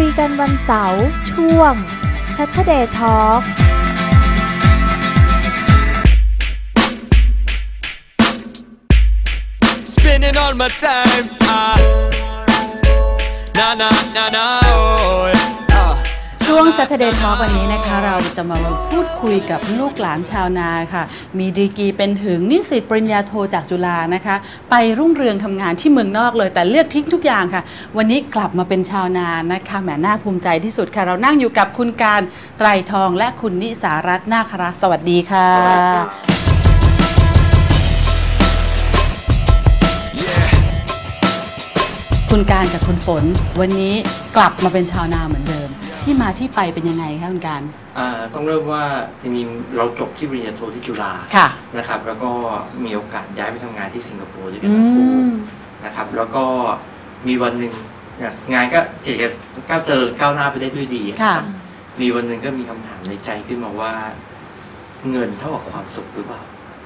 คุยกันวันเสาร์ช่วง Saturday Talk spending all my time. Ah, na na na na. Oh, ah. ช่วง Saturday Talk วันนี้นะคะ เราจะมาพูดคุยกับลูกหลานชาวนาค่ะ มีดีกรีเป็นถึงนิสิตปริญญาโทจากจุฬานะคะ ไปรุ่งเรืองทำงานที่เมืองนอกเลย แต่เลือกทิ้งทุกอย่างค่ะ วันนี้กลับมาเป็นชาวนานะคะแหมน่าภูมิใจที่สุดค่ะ เรานั่งอยู่กับคุณการไตรทองและคุณนิสารัตน์นาคราสวัสดีค่ะคุณการกับคุณฝน วันนี้กลับมาเป็นชาวนาเหมือนเดิม ที่มาที่ไปเป็นยังไงคะคุณการ อ่าต้องเริ่มว่าจริงๆเราจบที่ปริญญาโทที่จุฬาค่ะนะครับ แล้วก็มีโอกาสย้ายไปทำงานที่สิงคโปร์ด้วยกัอืนทั้งคู่มนะครับ แล้วก็มีวันหนึ่งเนี่ยงานก็เจริญก้าวเจริญก้าวหน้าไปได้ด้วยดีค่ะ รับมีวันหนึ่งก็มีคำถามในใจขึ้นมาว่า เงินเท่ากับความสุขหรือเปล่า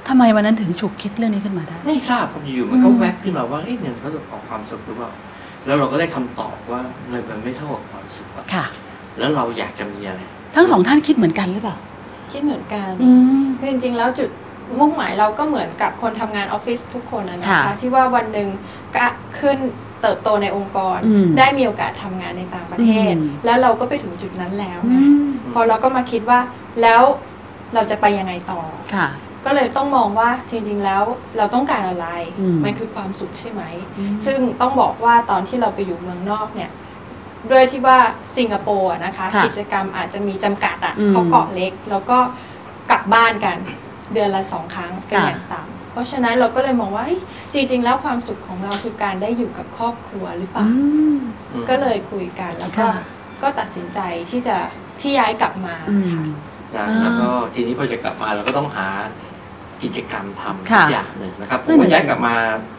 ทำไมวันนั้นถึงฉุกคิดเรื่องนี้ขึ้นมาได้ ไม่ทราบครับอยู่ๆมันก็อืม แวบขึ้นมาว่าเอ๊ะเงินเท่ากับความสุขหรือเปล่า แล้วเราก็ได้คำตอบว่าเงินมันไม่เท่ากับความสุขอะ ค่ะ แล้วเราอยากจะมีอะไร ทั้งสองท่านคิดเหมือนกันหรือเปล่า คิดเหมือนกันอืม คือจริงๆ แล้วจุดมุ่งหมายเราก็เหมือนกับคนทำงานออฟฟิศทุกคนนะนะค่ะคะที่ว่าวันหนึ่งก็ขึ้นเติบโตในองค์กร อืมได้มีโอกาสทำงานในต่างประเทศ อืม แล้วเราก็ไปถึงจุดนั้นแล้วอืนะมพอเราก็มาคิดว่าแล้วเราจะไปยังไงต่อ ค่ะ ก็เลยต้องมองว่าจริงๆ แล้วเราต้องการอะไรอืมมันคือความสุขใช่ไหมอืมซึ่งต้องบอกว่าตอนที่เราไปอยู่เมืองนอกเนี่ย ด้วยที่ว่าสิงคโปร์อะนะคะ ค่ะกิจกรรมอาจจะมีจำกัดอะอืมเขาเกาะเล็ก แล้วก็กลับบ้านกันเดือนละสองครั้งเป็นค่ะ อย่างต่ำเพราะฉะนั้นเราก็เลยมองว่าเฮ้ยจริง ๆ แล้วความสุขของเราคือการได้อยู่กับครอบครัวหรือเปล่า อืมอืมก็เลยคุยกันแล้วก็ค่ะ ก็ตัดสินใจที่จะที่ย้ายกลับมา อืมค่ะนะอ่าแล้วก็ทีนี้พอจะกลับมาเราก็ต้องหา กิจกรรมทำค่ะสักอย่างหนึ่งนะครับผนั่มนน่ะก็ย้ายสิกลับมา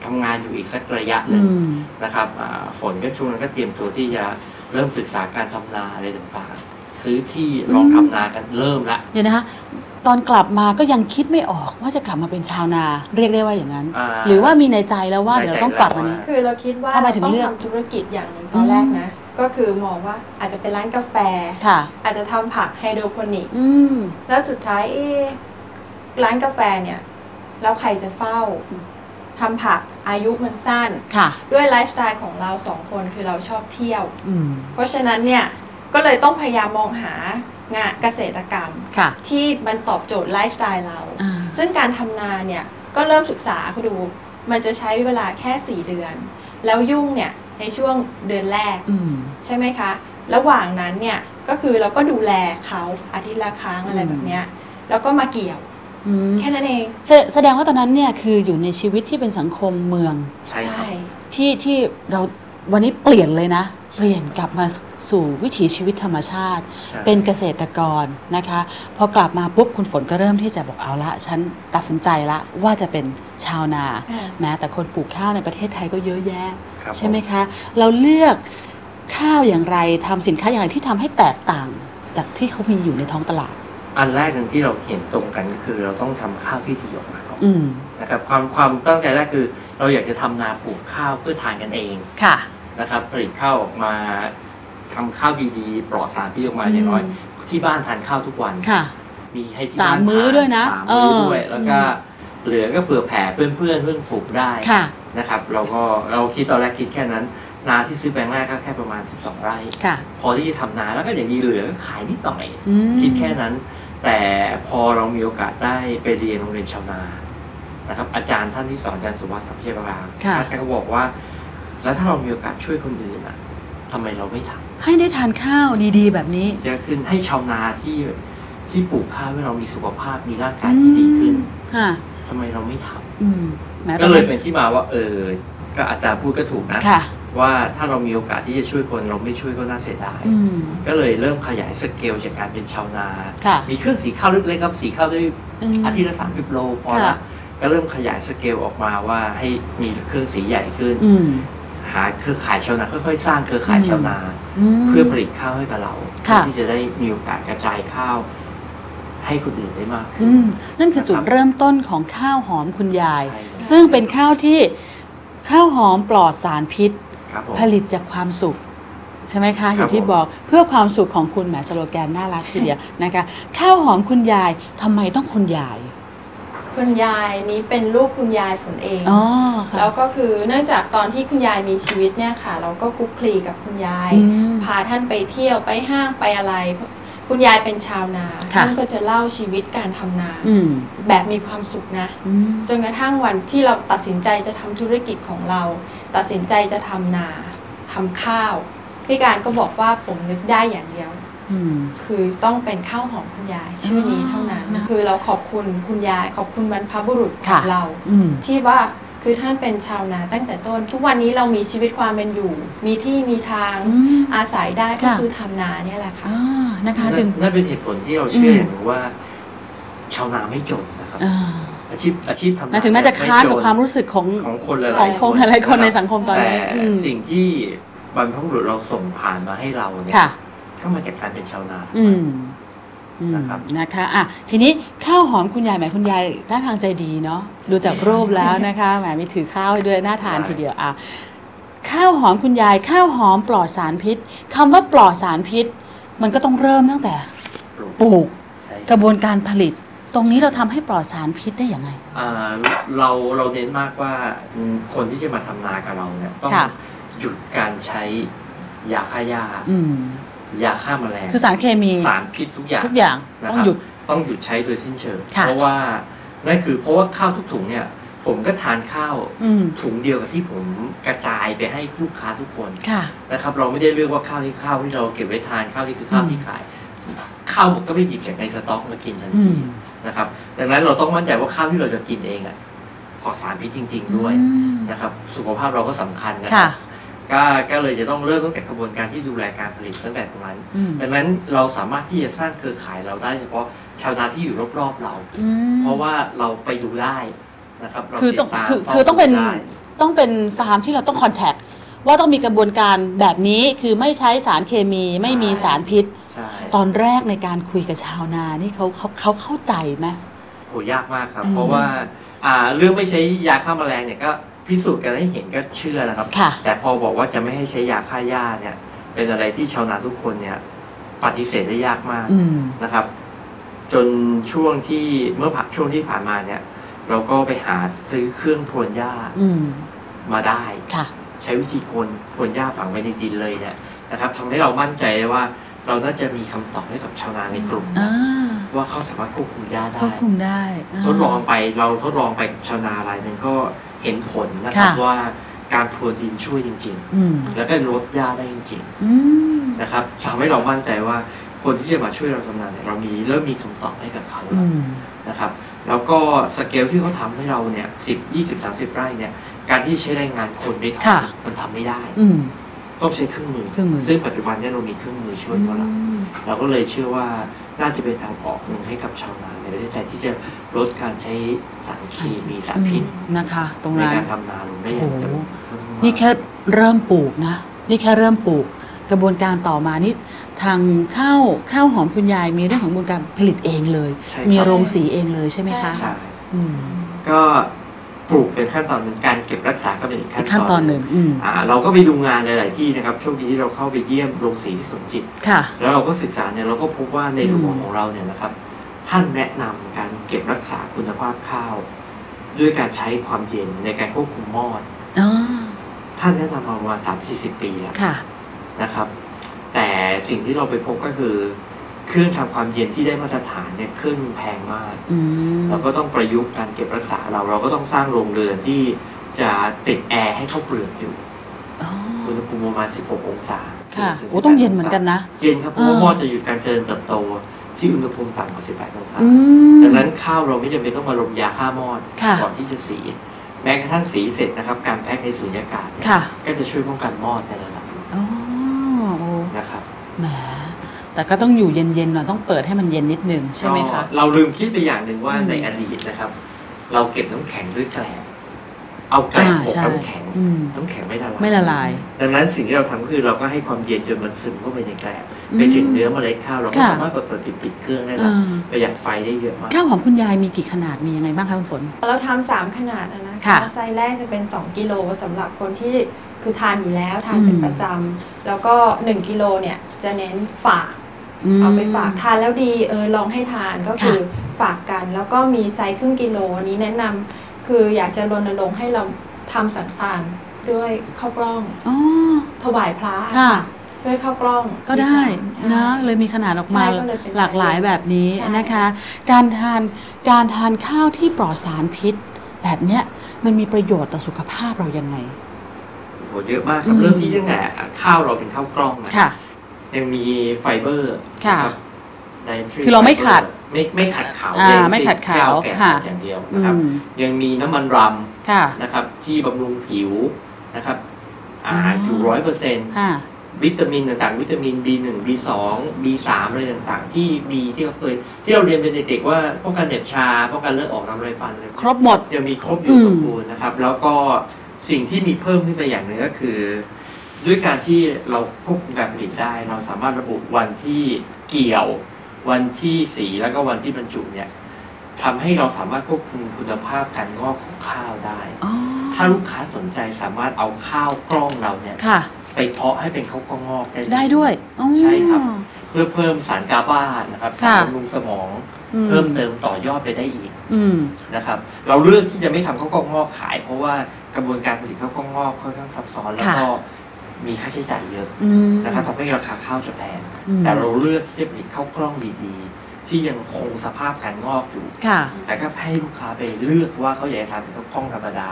ทำงานอยู่อีกสักระยะหอืนึ่งม นะครับอ่าฝนก็ช่วงนั้นก็เตรียมตัวที่จะเริ่มศึกษาการทำนาอะไรต่างๆ ซื้อที่ลองอืม ทำนากันเริ่มละเดี๋ยวนะคะตอนกลับมาก็ยังคิดไม่ออกว่าจะกลับมาเป็นชาวนา เรียกได้ว่าอย่างนั้นอ่าหรือว่ามีในใจแล้วว่าในใจเดี๋ยวต้องกลับมานี้แล้วคือเราคิดว่าทำไมเราถึงต้องเลือกทำธุรกิจอย่างหนึ่งตอนแรกนะ ก็คือมองว่าอาจจะเป็นร้านกาแฟ ค่ะ อาจจะทำผักไฮโดรโปนิก อืม แล้วสุดท้ายเอ๊ะ ร้านกาแฟเนี่ย แล้วใครจะเฝ้าอืมทำผักอายุมันสั้น ค่ะ ด้วยไลฟ์สไตล์ของเราสองคนคือเราชอบเที่ยว อืม เพราะฉะนั้นเนี่ยก็เลยต้องพยายามมองหางานเกษตรกรรม ค่ะ ที่มันตอบโจทย์ไลฟ์สไตล์เรา อ่า ซึ่งการทำนาเนี่ย ก็เริ่มศึกษาคุณดู มันจะใช้เวลาแค่ 4 เดือน แล้วยุ่งเนี่ยในช่วงเดือนแรก อืม ใช่ไหมคะ ระหว่างนั้นเนี่ย ก็คือเราก็ดูแลเขาอาทิตย์ละครั้งอะไรอืมแบบเนี้ย แล้วก็มาเกี่ยว อืมแค่นั้นเองแสแสดงว่าตอนนั้นเนี่ยคืออยู่ในชีวิตที่เป็นสังคมเมือง ใช่ครับ ที่ที่เราวันนี้เปลี่ยนเลยนะ เปลี่ยนกลับมาสู่วิถีชีวิตธรรมชาติ ใช่ เป็นเกษตรกรนะคะ พอกลับมาปุ๊บคุณฝนก็เริ่มที่จะบอกเอาละ ฉันตัดสินใจละว่าจะเป็นชาวนาค่ะแม้แต่คนปลูกข้าวในประเทศไทยก็เยอะแยะ ครับใช่ไหมผคะ เราเลือกข้าวอย่างไรทำสินค้าอย่างไรที่ทำให้แตกต่างจากที่เขามีอยู่ในท้องตลาด อันแรกหนึ่งที่เราเห็นตรงกันก็คือเราต้องทำข้าวที่ดีออกมาก่อนอืมนะครับความความตั้งใจแรกคือ เราอยากจะทำนาปลูกข้าวเพื่อทานกันเองค่ะนะครับผลิตข้าวออกมาทำข้าวดีๆปลอดสารพิษออกมาอย่างน้อย ที่บ้านทานข้าวทุกวันค่ะ มีให้ที่สามบ้านมื้อทาด้วยนะสามมื้อเออด้วยแล้วก็อืมเหลือก็เผื่อแผ่เพื่อนเพื่อนๆเพื่อนฝูงได้ค่ะนะครับ เราก็เราคิดตอนแรกคิดแค่นั้น นาที่ซื้อแปลงแรกก็แค่ประมาณ 12 ไร่ค่ะพอที่จะทำนาแล้วก็อย่างดีเหลือก็ขายนิดหน่อยอืมคิดแค่นั้น แต่พอเรามีโอกาสได้ไปเรียนโรงเรียนชาวนานะครับ อาจารย์ท่านที่สอนอาจารย์สุวัสดิ์สัพเพชรรามค่ะ ท่านก็บอกว่า แล้วถ้าเรามีโอกาสช่วยคนอื่นอะทำไมเราไม่ทำให้ได้ทานข้าวดีๆ แบบนี้เยอะขึ้นให้ชาวนาที่ที่ปลูกข้าวให้เรามีสุขภาพมีร่างกายที่ดีขึ้นอืมค่ะ ทำไมเราไม่ทำอืมแม้ตก็อนเลนั้ยนเป็นที่มาว่า เออก็อาจารย์พูดก็ถูกนะ ค่ะ ว่าถ้าเรามีโอกาสที่จะช่วยคนเราไม่ช่วยก็น่าเสียดาย อืม ก็เลยเริ่มขยายสเกลจากการเป็นชาวนา ค่ะ มีเครื่องสีข้าวเล็กๆครับสีข้าวได้อืมอาทิตย์ละสามสิบโลพอละค่ะก็เริ่มขยายสเกลออกมาว่าให้มีเครื่องสีใหญ่ขึ้น อืม หาเครือข่ายชาวนาค่อยๆ สร้างเครือข่ายอืมชาวนามเพื่อผลิตข้าวให้กับเราค่ะเพื่อที่จะได้มีโอกาสกระจายข้าว ให้คนอื่นได้มากขึ้อืนมนั่นคือจุดเริ่มต้นของข้าวหอมคุณยาย ใช่ครับ ซึ่งเป็นข้าวที่ข้าวหอมปลอดสารพิษ ครับผมผลิตจากความสุข ใช่ไหมคะครับอย่างที่ผมบอกเพื่อความสุขของคุณแหมสโลแกนน่ารักทีเดียวนะคะข้าวหอมคุณยายทำไมต้องคุณยาย คุณยายนี้เป็นลูกคุณยายฝนเองอ๋อค่ะแล้วก็คือเนื่องจากตอนที่คุณยายมีชีวิตเนี่ยค่ะ เราก็คลุกคลีกับคุณยายอืมพาท่านไปเที่ยวไปห้างไปอะไร คุณยายเป็นชาวนาค่ะ ท่านก็จะเล่าชีวิตการทำนา อืมแบบมีความสุขนะ อืมจนกระทั่งวันที่เราตัดสินใจจะทำธุรกิจของเรา ตัดสินใจจะทำนาทำข้าว พี่การก็บอกว่าผมนึกได้อย่างเดียว อืม คือต้องเป็นข้าวหอมคุณยายชื่อนี้เท่านั้นนะ คือเราขอบคุณคุณยายขอบคุณบรรพบุรุษขค่ะองเรา อืม ที่ว่า คือท่านเป็นชาวนาตั้งแต่ต้น ทุกวันนี้เรามีชีวิตความเป็นอยู่ มีที่มีทางอืมอาศัยได้ก็ค่ะ คือทำนาเนี่ยแหละค่ะ อ่านะคะจึนั่งนนั่นเป็นเหตุผลที่เราเชื่อม อย่างหนึ่งว่า ชาวนาไม่จนนะครับ อ่าอาชีพอาชีพทำหมายถึงแม้จะค้านกับความรู้สึกของของคนหลายๆของคนหลายๆคนในสังคมตอนนี้แต่อืมสิ่งที่บรรพบุรุษเราส่งผ่านมาให้เราเนี่ยค่ะ ก็มาจากการเป็นชาวนา อืมอืม นะครับนะคะอะทีนี้ข้าวหอมคุณยายแหมคุณยายท่าทางใจดีเนาะดูจากรูปแล้วนะคะแหมมีถือข้าวให้ด้วยน่าทานทีเดียวอะข้าวหอมคุณยาย ข้าวหอมปลอดสารพิษคำว่าปลอดสารพิษ มันก็ต้องเริ่มตั้งแต่ปลูกใช่กระบวนการผลิต ตรงนี้เราทำให้ปลอดสารพิษได้อย่างไรอ่าเราเราเน้นมากว่าอืมคนที่จะมาทำนากับเราเนี่ยต้องค่ะหยุดการใช้ยาฆ่าหญ้าอืม ยาฆ่าแมลงคือสารเคมีสารพิษทุกอย่างทุกอย่างนะต้อคงรับหยุด ต้องหยุดใช้โดยสิ้นเชิงค่ะ เพราะว่านั่นคือเพราะว่าข้าวทุกถุงเนี่ย ผมก็ทานข้าวอืมถุงเดียวกับที่ผมกระจายไปให้ลูกค้าทุกคน ค่ะ นะครับเราไม่ได้เลือกว่าข้าวที่ข้าวที่เราเก็บไว้ทานข้าวที่คือข้าวอืมที่ขายข้าวผมก็ไม่หยิบจากในสต็อกมากินทันอืทีมนะครับ ดังนั้นเราต้องมั่นใจว่าข้าวที่เราจะกินเองอะปลอดสารพิษจริง ๆ ด้วยอืมนะครับ สุขภาพเราก็สำคัญนะคค่ะ รับ ก็ก็เลยจะต้องเริ่มตั้งแต่กระบวนการที่ดูแลการผลิตตั้งแต่ตรงนั้นอืมดังนั้นเราสามารถที่จะสร้างเครือข่ายเราได้เฉพาะชาวนาที่อยู่รอบๆเราอืมเพราะว่าเราไปดูได้นะครับเราคือต้องติดามคือฝ้าคือต้องเป็นดูได้ต้องเป็นฟาร์มที่เราต้องคอนแทคว่าต้องมีกระบวนการแบบนี้คือไม่ใช้สารเคมีไม่มีสารพิษใช่ตอนแรกในการคุยกับชาวนานี่เขาเขาเขาเข้าใจไหมโหยากมากครับอืมเพราะว่าอ่าเรื่องไม่ใช้ยาฆ่าแมลงเนี่ยก็ พิสูจน์กันให้เห็นก็เชื่อนะครับ ค่ะ แต่พอบอกว่าจะไม่ให้ใช้ยาฆ่าหญ้าเนี่ย เป็นอะไรที่ชาวนาทุกคนเนี่ย ปฏิเสธได้ยากมากอืม นะครับ จนช่วงที่เมื่อผ่านช่วงที่ผ่านมาเนี่ย เราก็ไปหาซื้อเครื่องพรวนหญ้าอืม มาได้ ค่ะ ใช้วิธีโกนพรวนหญ้าฝังไว้ในดินเลยเนี่ยนะครับทำให้เรามั่นใจได้ว่า เราน่าจะมีคำตอบให้กับชาวนาในกลุ่มอ่าว่าเขาสามารถควบคุมหญ้าได้ ควบคุมได้า ทดลองไปเราทดลองไปกับชาวนารายหนึ่งก็ เห็นผลนะครับค่ะว่าการพรวนดินช่วยจริงอืมๆแล้วก็ลดหญ้าได้จริงอืมๆนะครับทำให้เรามั่นใจว่าคนที่จะมาช่วยเราทำงานเนี่ยเรามีเริ่มมีคำตอบให้กับเขาอืมนะครับ แล้วก็สเกลที่เขาทำให้เราเนี่ยสิบยี่สิบสามสิบไร่เนี่ยการที่ใช้แรงงานคนไปค่ะทำมันทำไม่ได้อืมต้องใช้เครื่องมือ เครื่องมือ ซึ่งปัจจุบันเนี่ยเรามีเครื่องมือช่วยเขาแล้วอืมเราก็เลยเชื่อว่าน่าจะเป็นทางออกหนึ่งให้กับชาวนาในประเทศไทยที่จะ ลดการใช้สารเคมีสารพิษนะคะ ตรงในนั้นการทำนาลงได้อย่างจำโอ้นโหวนมากนี่แค่เริ่มปลูกนะ นี่แค่เริ่มปลูก กระบวนการต่อมานี่ทางข้าวข้าวหอมคุณยายมีเรื่องของกระบวนการผลิตเองเลย ใช่ครับมีโรงสีเองเลยใช่ไหมคะใช่อืมก็ปลูกเป็นขั้นตอนหนึ่งการเก็บรักษาก็เป็นอีกอีขั้นกขั้นตอนหนึ่งอืมอ่าเราก็ไปดูงานหลาย ๆ ที่นะครับโชคดีที่เราเข้าไปเยี่ยมโรงสีที่สวนจิต ค่ะ แล้วเราก็ศึกษาเนี่ยเราก็พบว่าในอืมหลวงของเราเนี่ยนะครับ ท่านแนะนำการเก็บรักษาคุณภาพข้าว ด้วยการใช้ความเย็นในการควบคุมมอดอ๋อท่านแนะนำมาประมาณสามสี่สิบปีแล้วค่ะ นะครับ แต่สิ่งที่เราไปพบก็คือ เครื่องทำความเย็นที่ได้มาตรฐานเนี่ยเครื่องแพงมากอืมเราก็ต้องประยุกต์การเก็บรักษาเราเราก็ต้องสร้างโรงเรือนที่จะติดแอร์ให้เข้าวเปลือกอยู่อ๋ออุณหภูมิประมาณ16 องศาค่ะถึโอ้ต้องเย็นเหมือนกันนะ เย็นครับเพราะว่าอ่ามมอดจะหยุดการเจริญเติบโต ที่อุณหภูมิต่ำกว่า 18 องศา อืม ดังนั้นข้าวเราไม่จำเป็นต้องมาลงยาฆ่ามอดค่ะ ก่อนที่จะสี แม้กระทั่งสีเสร็จนะครับ การแพ็คในสูญญากาศเนี่ยค่ะก็จะช่วยป้องกันมอดในระดับหนึ่งอ๋อโอ้นะครับแหมแต่ก็ต้องอยู่เย็นๆหน่อยต้องเปิดให้มันเย็นนิดนึงใช่ไหมคะ ก็เราลืมคิดไปอย่างหนึ่งว่าอืมในอดีตนะครับ เราเก็บน้ำแข็งด้วยแกลบเอาแกลบอ่าอบใช่น้ำแข็งอืม น้ำแข็งไม่ละลาย ไม่ละลาย ดังนั้นสิ่งที่เราทำก็คือเราก็ให้ความเย็นจนมันซึมเข้าไปในแกลบอืม ไปถึงเนื้อเมล็ดข้าวเราก็ค่ะสามารถเปิดเปิดปิดปิดเครื่องได้เอแล้วอประหยัดไฟได้เยอะมากข้าวหอมคุณยายมีกี่ขนาดมียังไงบ้างคะคุณฝน เราทำสามขนาดนะนะค่ะไซส์แรกจะเป็น 2 กิโลสำหรับคนที่คือทานอยู่แล้วทานเป็นอืมประจำแล้วก็ 1 กิโลเนี่ยจะเน้นฝากมเอาไปฝากทานแล้วดีเออลองให้ทานก็คือฝากกัน แล้วก็มีไซส์ครึ่งกิโลอันนี้แนะนำคืออยากจะรณรงค์ให้เราทำสังสรรค์ด้วยข้าวกล้องอ๋อถวายพระค่ะ ด้วยข้าวกล้องก็ได้ใช่ นะเลยมีขนาดออกมาใช่ก็เลยเป็นหลากหลายแบบนี้ใช่ นะคะ การทานการทานข้าวที่ปลอดสารพิษ แบบเนี้ยมันมีประโยชน์ต่อสุขภาพเรายังไง โหเยอะมากครับอืมเริ่มที่ตั้งแต่ข้าวเราเป็นข้าวกล้องนะค่ะ ยังมีไฟเบอร์ค่ะนรับ dietary คือเราไม่ fiber ขัดไม่ไม่ขัดขาวอ่าเย็นไม่ขัดขาวแก้ค่ะ อย่างเดียวอืนะครับ มยังมีน้ำมันรค่ะำนะครับ ที่บำรุงผิวนะครับอาอ๋ออยู่ร้อยเปอร์เซ็นต์ ค่ะ วิตามินต่างๆ วิตามิน B1 B2 B3 อะไรต่างๆ ที่ดีที่เขาเคยที่เราเรียนเป็นเด็กๆว่าป้องกันเหน็บชาป้องกันเลือดออกน้ำลายฟันอะไรครบหมดยังมีครบอยู่อืมสมบูรณ์นะครับ แล้วก็สิ่งที่มีเพิ่มขึ้นไปอย่างหนึ่งก็คือ ด้วยการที่เราควบคุมการผลิตได้ เราสามารถระบุวันที่เกี่ยว วันที่สีแล้วก็วันที่บรรจุเนี่ยทำให้เราสามารถควบคุมคุณภาพการงอกของข้าวได้อ๋อถ้าลูกค้าสนใจสามารถเอาข้าวกล้องเราเนี่ยค่ะ ไปเพาะให้เป็นข้าวกล้องงอกได้เลยได้ด้วยอ๋อ ใช่ครับ เพื่อเพิ่มสารกาบานะครับสารค่ะบำรุงสมอง อืม เพิ่มเติมต่อยอดไปได้อีกอืม นะครับ เราเลือกที่จะไม่ทำข้าวกล้องงอกขาย เพราะว่ากระบวนการผลิตข้าวกล้องงอกค่อนข้างซับซ้อนแล้วก็มีค่าใช้จ่ายเยอะอืม นะครับทำให้ราคาข้าวจะแพงอืม แต่เราเลือกที่จะผลิตข้าวกล้องดีๆ ที่ยังคงสภาพการงอกอยู่ ค่ะ แต่ก็ให้ลูกค้าไปเลือกว่าเขาอยากจะทานเป็นข้าวกล้องธรรมดา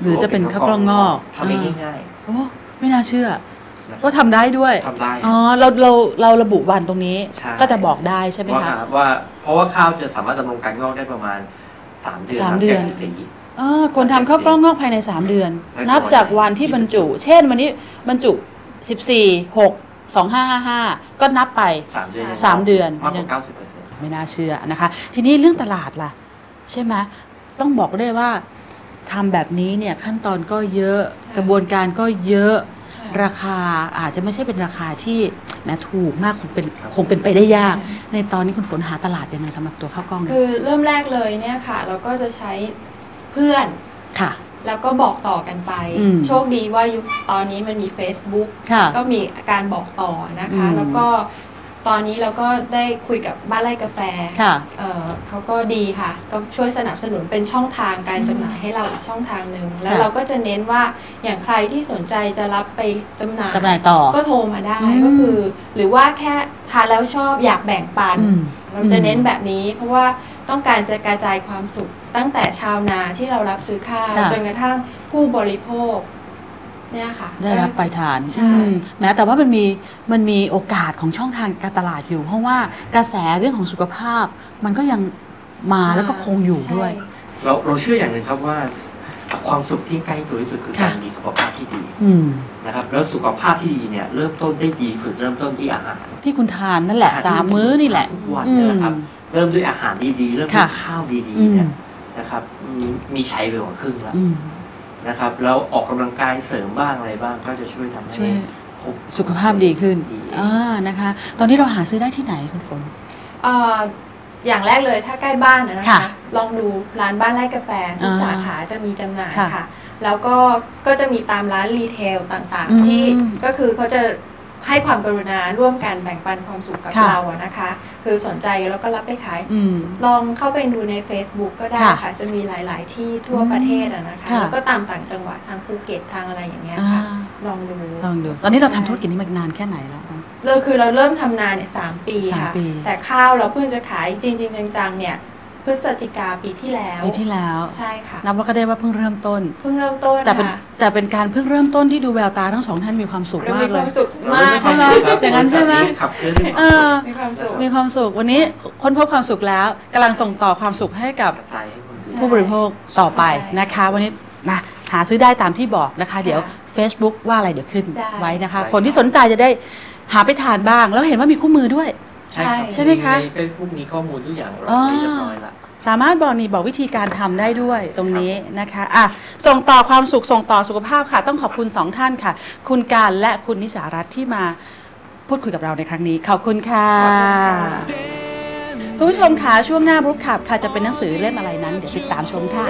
หรือจะเป็นข้าวกล้องงอก ทำได้อ่า ง่ายโอ้ ไม่น่าเชื่อๆนะครับว่าทำได้ด้วยทำได้ อ๋อเราเราเราระบุวันตรงนี้ใช่ ก็จะบอกได้ใช่ไหมว่าคะ ว่าเพราะว่าข้าวจะสามารถดำรงการงอกได้ประมาณ 3 เดือนสามหลังเดือนจากที่สี เออควรทำข้าวกล้องงอกภายใน 3 เดือนและนับส่วนจากวันที่บรรจุ เช่นวันนี้บรรจุ 14 6 2555 ก็นับไปสามเดือนสามเดือน มากกว่าเก้าสิบเปอร์เซ็นต์ ไม่น่าเชื่อนะคะ ทีนี้เรื่องตลาดล่ะ ใช่ไหมต้องบอกได้ว่า ทำแบบนี้เนี่ยขั้นตอนก็เยอะกระบวนการก็เยอะราคาอาจจะไม่ใช่เป็นราคาที่แหม้ถูกมากคงเป็นคงเป็นไปได้ยาก ในตอนนี้คุณฝนหาตลาดยังไงสำหรับตัวข้าวกล้องเนี่ยคือเริ่มแรกเลยเนี่ยค่ะ เราก็จะใช้เพื่อนค่ะ แล้วก็บอกต่อกันไปอืมโชคดีว่ายุคตอนนี้มันมี Facebook ค่ะก็มีการบอกต่อนะคะอืมแล้วก็ ตอนนี้เราก็ได้คุยกับบ้านไร่กาแฟค่ะเอ่อเขาก็ดีค่ะ ก็ช่วยสนับสนุนเป็นช่องทางการจำหน่ายให้เราอีกช่องทางหนึ่งแล้วค่ะเราก็จะเน้นว่าอย่างใครที่สนใจจะรับไปจำหน่ายจำหน่ายต่อก็โทรมาได้อืมก็คือ หรือว่าแค่ทานแล้วชอบอยากแบ่งปัน อืมเราจะเน้นแบบนี้ เพราะว่าต้องการจะกระจายความสุข ตั้งแต่ชาวนาที่เรารับซื้อข้าวค่ะ จนกระทั่งผู้บริโภค เนี่ยค่ะ ได้รับไปทานใช่อืมแม้แต่ว่ามันมีมันมีโอกาสของช่องทางการตลาดอยู่ เพราะว่ากระแสเรื่องของสุขภาพ มันก็ยังมาแล้วก็คงอยู่ด้วยใช่เราเราเชื่ออย่างหนึ่งครับว่าความสุขที่ใกล้ตัวที่สุดคือค่ะการมีสุขภาพที่ดีอืมนะครับแล้วสุขภาพที่ดีเนี่ยเริ่มต้นได้ดีสุดเริ่มต้นที่อาหาร ที่คุณทานนั่นแหละอาหารสามมื้อนี่แหละทุกวันเนี่ยนะครับเริ่มด้วยอาหารดีๆเริ่มด้วยค่ะข้าวดีอืๆมเนี่ยนะครับมีมีใช้ไปกว่าครึ่งแล้วอืม นะครับ แล้วออกกำลังกายเสริมบ้างอะไรบ้าง ก็จะช่วยทำช่ให้วย ครบสุขภาพดีขึ้นดีอ่านะคะ ตอนนี้เราหาซื้อได้ที่ไหนคุณฝน เอ่ออย่างแรกเลยถ้าใกล้บ้านนะนะค่ะคะลองดูร้านบ้านไร่กาแฟทุกอ่าสาขาจะมีจำหน่ายค่ะค่ะ แล้วก็ก็จะมีตามร้านรีเทลต่างอืมๆ ที่ก็คือเขาจะ ให้ความกรุณาร่วมกันแบ่งปันความสุขกับค่ะ เราอะนะคะ คือสนใจแล้วก็รับไปขาย อืม ลองเข้าไปดูใน Facebook ก็ได้ค่ะค่ะ จะมีหลาย ๆ ที่ทั่วอืมประเทศอะนะคะ ค่ะ แล้วก็ตามต่างจังหวัดทางภูเก็ตทางอะไรอย่างเงี้ยอ่าค่ะ ลองดู ลองดูตอนนี้เราทำธุรกิจนี้มานานแค่ไหนแล้ว เราคือเราเริ่มทำนาเนี่ยสามปีสามค่ะ ปีแต่ข้าวเราเพิ่งจะขายจริงๆจังๆเนี่ย พฤศจิกาปีที่แล้วปีที่แล้ว ใช่ค่ะนับว่าก็ได้ว่าเพิ่งเริ่มต้น เพิ่งเริ่มต้นแต่เป็นค่ะแต่เป็นการเพิ่งเริ่มต้นที่ดูแววตาทั้งสองท่านมีความสุขเรามามีกคเลวาย มสุขมากใช่ไหมครับอย่างนั้นใช่ไหม ขับเคลื่อนด้วยเออ มีความสุข มีความสุขวันนี้ค้นพบความสุขแล้วกำลังส่งต่อความสุขให้กับกระจายให้คนอื่น ผู้บริโภคต่อไปใช่นะคะ วันนี้นะหาซื้อได้ตามที่บอกนะคะ เดี๋ยว Facebook ว่าอะไรเดี๋ยวขึ้นได้ ไว้นะคะ ได้ คนที่สนใจจะได้หาไปทานบ้าง แล้วเห็นว่ามีคู่มือด้วย ใช่ครับใช่ไหมคะ ในเฟซบุ๊กมีข้อมูลทุกอย่างเราอ๋อไว้เรียบร้อยละ สามารถบอกนี่บอกวิธีการทำได้ด้วยตรงนี้นะคะอะส่งต่อความสุขส่งต่อสุขภาพค่ะ ต้องขอบคุณสองท่านค่ะ คุณการและคุณนิสารัตน์ที่มาพูดคุยกับเราในครั้งนี้ ขอบคุณค่ะคุณผู้ชมค่ะช่วงหน้าบรุกขับค่ะจะเป็นหนังสือเล่มอะไรนั้น เดี๋ยวติดตามชมค่ะ